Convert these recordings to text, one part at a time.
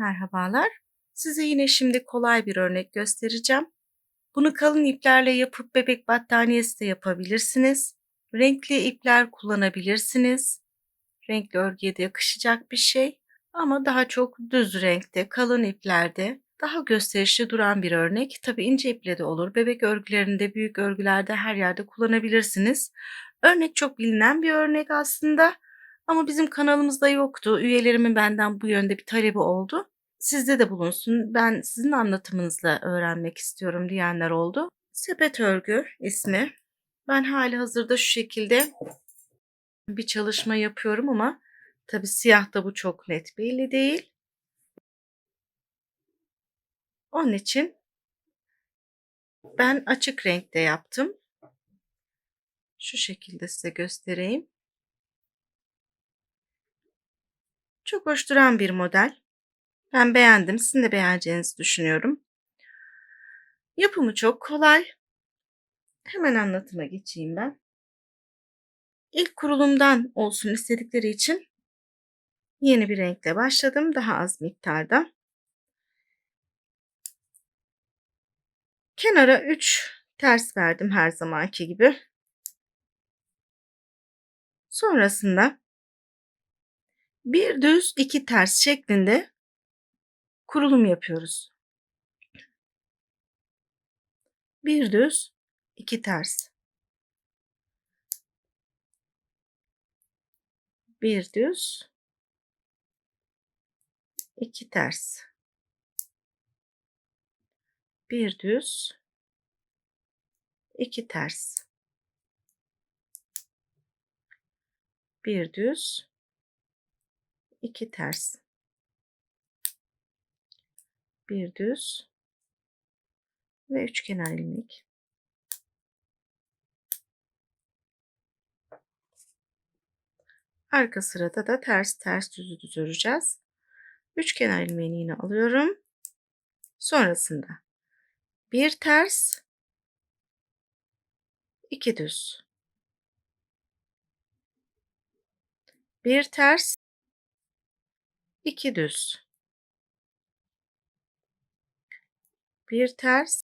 Merhabalar. Size yine şimdi kolay bir örnek göstereceğim. Bunu kalın iplerle yapıp bebek battaniyesi de yapabilirsiniz. Renkli ipler kullanabilirsiniz. Renkli örgüye de yakışacak bir şey. Ama daha çok düz renkte, kalın iplerde daha gösterişli duran bir örnek. Tabi ince iple de olur. Bebek örgülerinde, büyük örgülerde her yerde kullanabilirsiniz. Örnek çok bilinen bir örnek aslında. Ama bizim kanalımızda yoktu. Üyelerimin benden bu yönde bir talebi oldu. Sizde de bulunsun. Ben sizin anlatımınızla öğrenmek istiyorum diyenler oldu. Sepet örgü ismi. Ben hali hazırda şu şekilde bir çalışma yapıyorum ama tabi siyahta bu çok net belli değil. Onun için ben açık renkte yaptım. Şu şekilde size göstereyim. Çok hoş duran bir model. Ben beğendim. Sizin de beğeneceğinizi düşünüyorum. Yapımı çok kolay. Hemen anlatıma geçeyim ben. İlk kurulumdan olsun istedikleri için yeni bir renkle başladım. Daha az miktarda. Kenara 3 ters verdim her zamanki gibi. Sonrasında bir düz iki ters şeklinde kurulum yapıyoruz. Bir düz iki ters. Bir düz iki ters. Bir düz iki ters. Bir düz 2 ters. Bir düz ve üçkenar ilmek. Arka sırada da ters ters düzü düz öreceğiz. Üçkenar ilmeğini yine alıyorum. Sonrasında bir ters, iki düz. Bir ters, 2 düz. Bir ters,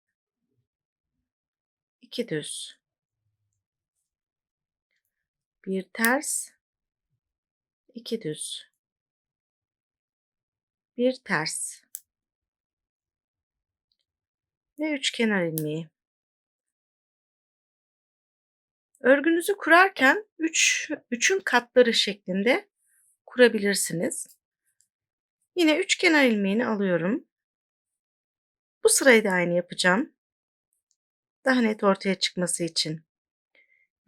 2 düz. Bir ters, 2 düz. Bir ters. Ve üç kenar ilmeği. Örgünüzü kurarken 3 üç, üçün katları şeklinde kurabilirsiniz. Yine üç kenar ilmeğini alıyorum. Bu sırayı da aynı yapacağım. Daha net ortaya çıkması için.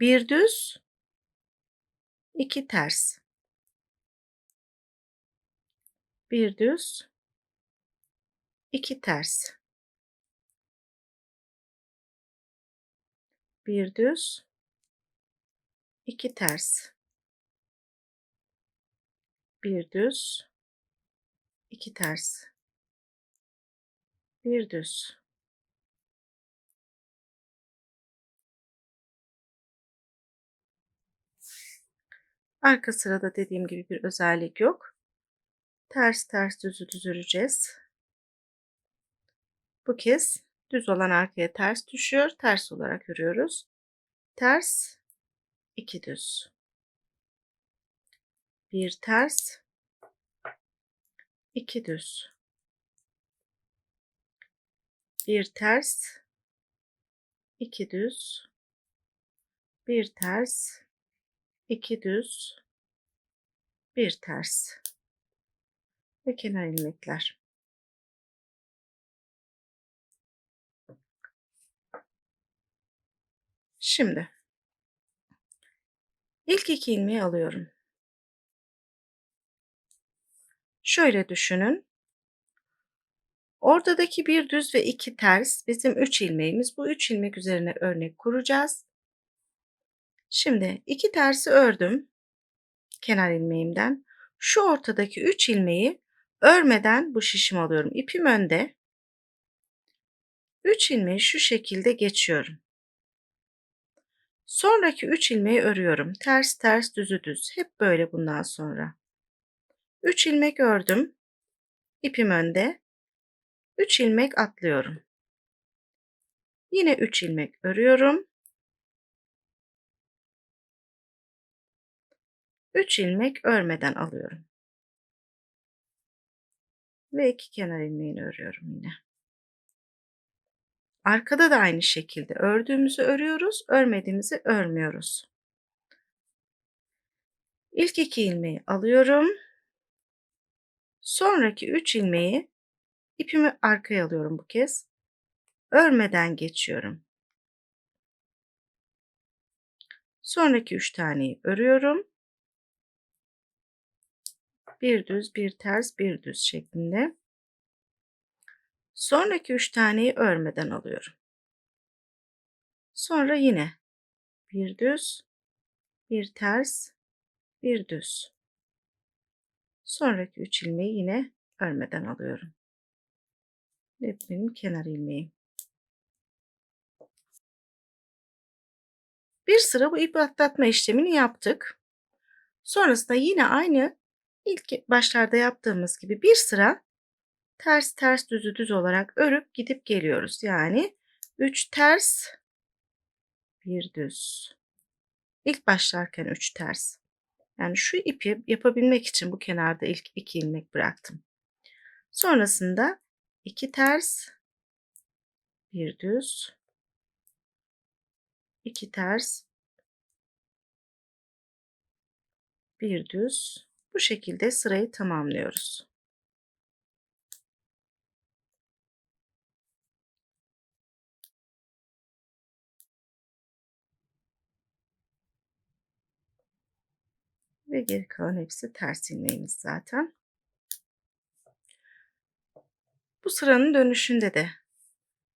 Bir düz, iki ters. Bir düz, iki ters. Bir düz, iki ters. Bir düz, 2 ters. Bir düz. Arka sırada dediğim gibi bir özellik yok. Ters ters düzü düz öreceğiz. Bu kez düz olan arkaya ters düşüyor. Ters olarak örüyoruz. Ters, iki düz. Bir ters, 2 düz. Bir ters, 2 düz. Bir ters, 2 düz. Bir ters. Ve kenar ilmekler. Şimdi ilk iki ilmeği alıyorum. Şöyle düşünün. Ortadaki bir düz ve iki ters bizim 3 ilmeğimiz. Bu 3 ilmek üzerine örnek kuracağız. Şimdi iki tersi ördüm. Kenar ilmeğimden. Şu ortadaki 3 ilmeği örmeden bu şişim alıyorum. İpim önde. 3 ilmeği şu şekilde geçiyorum. Sonraki 3 ilmeği örüyorum. Ters ters düzü düz. Hep böyle bundan sonra. 3 ilmek ördüm. ipim önde. 3 ilmek atlıyorum. Yine 3 ilmek örüyorum. 3 ilmek örmeden alıyorum. Ve iki kenar ilmeğini örüyorum yine. Arkada da aynı şekilde ördüğümüzü örüyoruz, örmediğimizi örmüyoruz. İlk iki ilmeği alıyorum. Sonraki 3 ilmeği ipimi arkaya alıyorum bu kez. Örmeden geçiyorum. Sonraki 3 taneyi örüyorum. Bir düz, bir ters, bir düz şeklinde. Sonraki 3 taneyi örmeden alıyorum. Sonra yine bir düz, bir ters, bir düz. Sonraki 3 ilmeği yine örmeden alıyorum. Ve benim kenar ilmeğim. Bir sıra bu ip atlatma işlemini yaptık. Sonrasında yine aynı ilk başlarda yaptığımız gibi bir sıra ters ters düzü düz olarak örüp gidip geliyoruz. Yani 3 ters bir düz. İlk başlarken 3 ters. Yani şu ipi yapabilmek için bu kenarda ilk 2 ilmek bıraktım. Sonrasında 2 ters bir düz 2 ters bir düz bu şekilde sırayı tamamlıyoruz. Ve geri kalan hepsi ters ilmeğimiz zaten. Bu sıranın dönüşünde de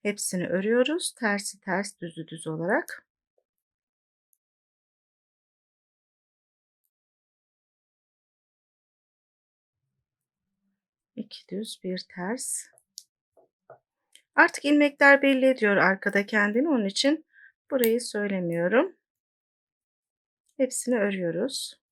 hepsini örüyoruz. Tersi ters düzü düz olarak. İki düz bir ters. Artık ilmekler belli ediyor arkada kendini. Onun için burayı söylemiyorum. Hepsini örüyoruz.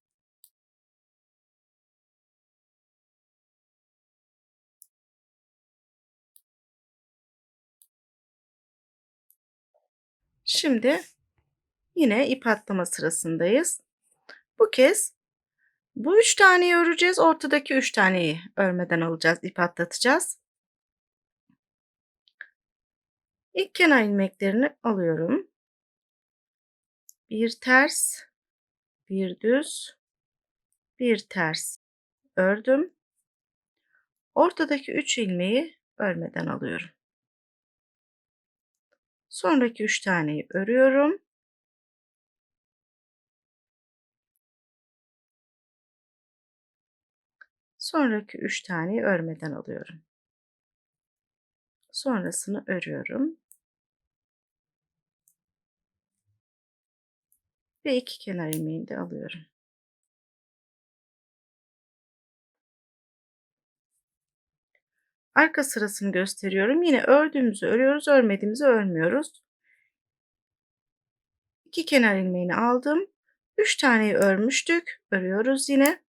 Şimdi yine ip atlama sırasındayız. Bu kez bu üç taneyi öreceğiz. Ortadaki üç taneyi örmeden alacağız. ip atlatacağız. İlk kenar ilmeklerini alıyorum. Bir ters, bir düz, bir ters ördüm. Ortadaki üç ilmeği örmeden alıyorum. Sonraki 3 taneyi örüyorum. Sonraki 3 taneyi örmeden alıyorum. Sonrasını örüyorum. Ve iki kenar ilmeğini de alıyorum. Arka sırasını gösteriyorum. Yine ördüğümüzü örüyoruz, örmediğimizi örmüyoruz. İki kenar ilmeğini aldım. 3 taneyi örmüştük. Örüyoruz yine.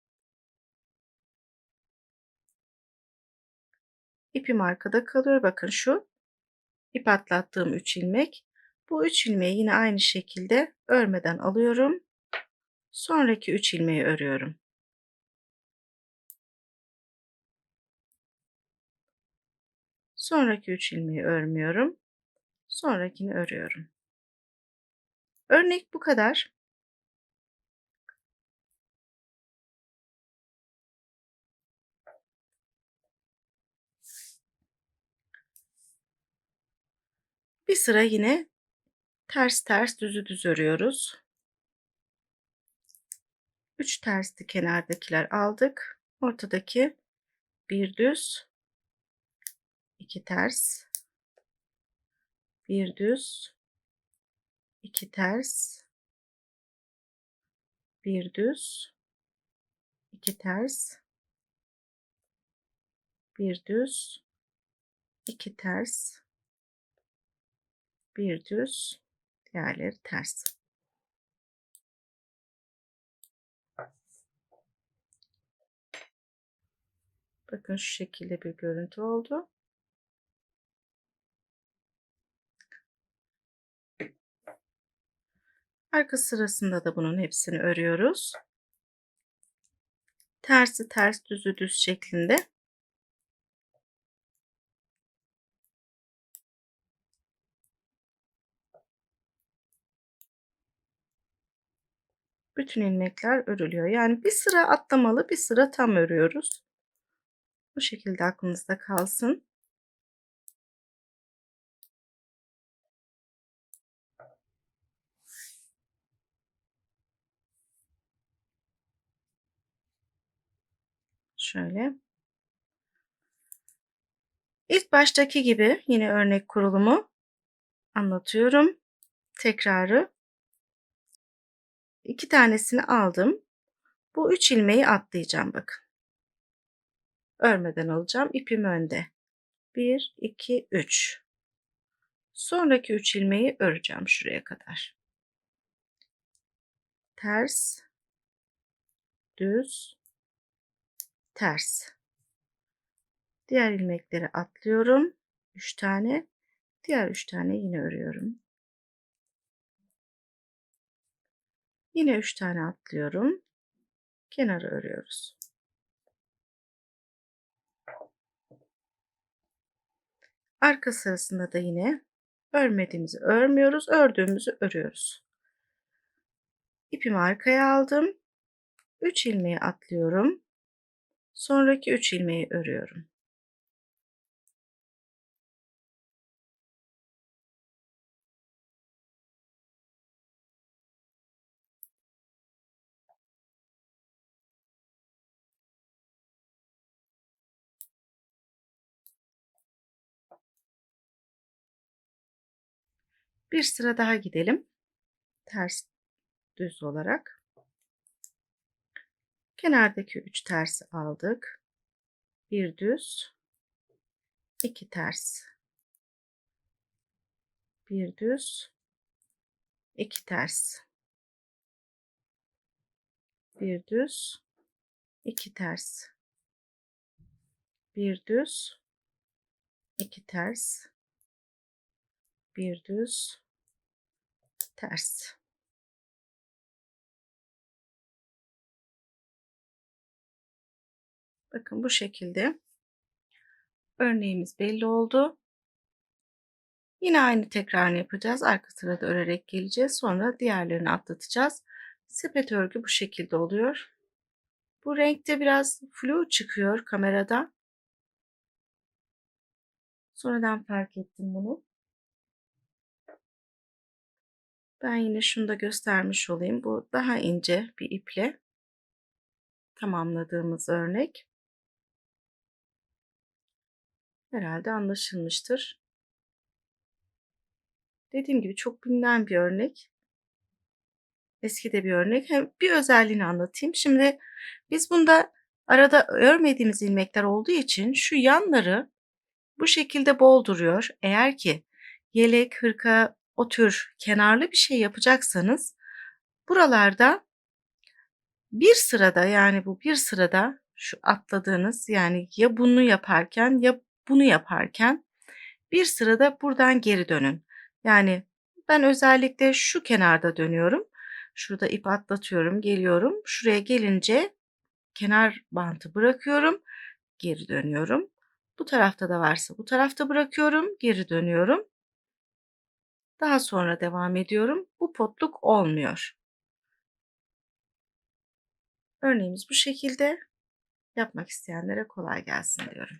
İpim arkada kalıyor. Bakın şu ip atlattığım 3 ilmek. Bu 3 ilmeği yine aynı şekilde örmeden alıyorum. Sonraki 3 ilmeği örüyorum. Sonraki 3 ilmeği örmüyorum. Sonrakini örüyorum. Örnek bu kadar. Bir sıra yine ters ters düzü düz örüyoruz. 3 tersli kenardakiler aldık. Ortadaki bir düz, iki ters, bir düz, iki ters, bir düz, iki ters, bir düz, iki ters, bir düz, diğerleri ters. Bakın şu şekilde bir görüntü oldu. Arka sırasında da bunun hepsini örüyoruz. Tersi ters düzü düz şeklinde. Bütün ilmekler örülüyor. Yani bir sıra atlamalı, bir sıra tam örüyoruz. Bu şekilde aklınızda kalsın. Şöyle. İlk baştaki gibi yine örnek kurulumu anlatıyorum. Tekrarı. İki tanesini aldım. Bu üç ilmeği atlayacağım bakın. Örmeden alacağım. İpim önde. 1, 2, 3. Sonraki 3 ilmeği öreceğim şuraya kadar. Ters, düz, ters. Diğer ilmekleri atlıyorum. 3 tane. Diğer 3 tane yine örüyorum. Yine 3 tane atlıyorum. Kenarı örüyoruz. Arka sırasında da yine örmediğimizi örmüyoruz, ördüğümüzü örüyoruz. İpimi arkaya aldım. 3 ilmeği atlıyorum. Sonraki 3 ilmeği örüyorum. Bir sıra daha gidelim. Ters düz olarak. Kenardaki 3 tersi aldık. Bir düz, iki ters. Bir düz, iki ters. Bir düz, iki ters. Bir düz, iki ters. Bir düz, ters. Bakın bu şekilde örneğimiz belli oldu. Yine aynı tekrarını yapacağız. Arka sırada örerek geleceğiz. Sonra diğerlerini atlatacağız. Sepet örgü bu şekilde oluyor. Bu renkte biraz flu çıkıyor kamerada. Sonradan fark ettim bunu. Ben yine şunu da göstermiş olayım. Bu daha ince bir iple tamamladığımız örnek. Herhalde anlaşılmıştır. Dediğim gibi çok bilinen bir örnek. Eski de bir örnek. Hem bir özelliğini anlatayım. Şimdi biz bunda arada örmediğimiz ilmekler olduğu için şu yanları bu şekilde bol duruyor. Eğer ki yelek, hırka o tür kenarlı bir şey yapacaksanız buralarda bir sırada yani bu bir sırada şu atladığınız yani ya bunu yaparken ya bunu yaparken bir sırada buradan geri dönün. Yani ben özellikle şu kenarda dönüyorum. Şurada ip atlatıyorum, geliyorum. Şuraya gelince kenar bantı bırakıyorum, geri dönüyorum. Bu tarafta da varsa bu tarafta bırakıyorum, geri dönüyorum. Daha sonra devam ediyorum. Bu potluk olmuyor. Örneğimiz bu şekilde. Yapmak isteyenlere kolay gelsin diyorum.